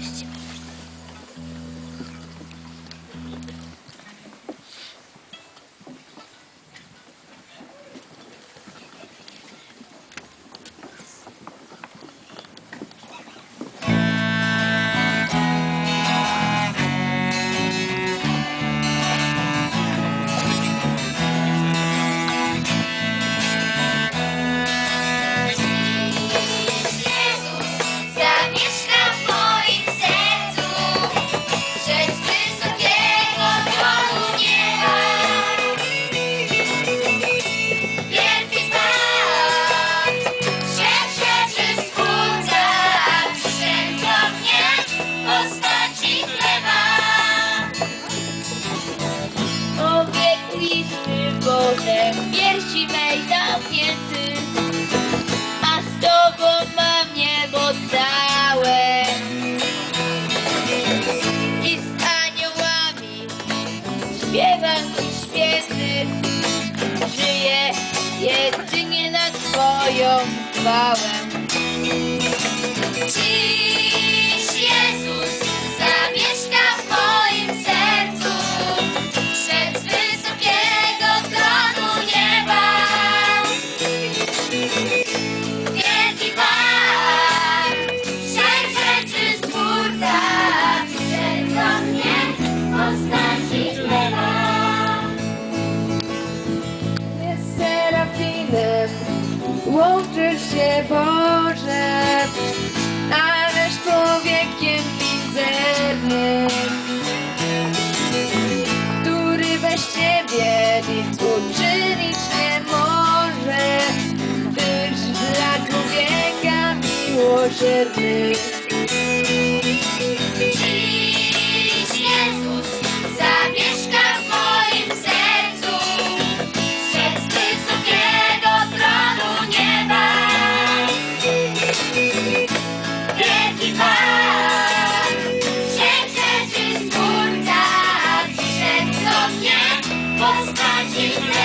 Спасибо. Piersi mej zamknięty, a z tobą mam niebo całe. I z aniołami śpiewam i święty, żyję jedynie na twoją chwałę. Łączysz się Boże, ależ człowiekiem mizernym, który bez ciebie nic uczynić nie może, gdyż dla człowieka miłosierny. you.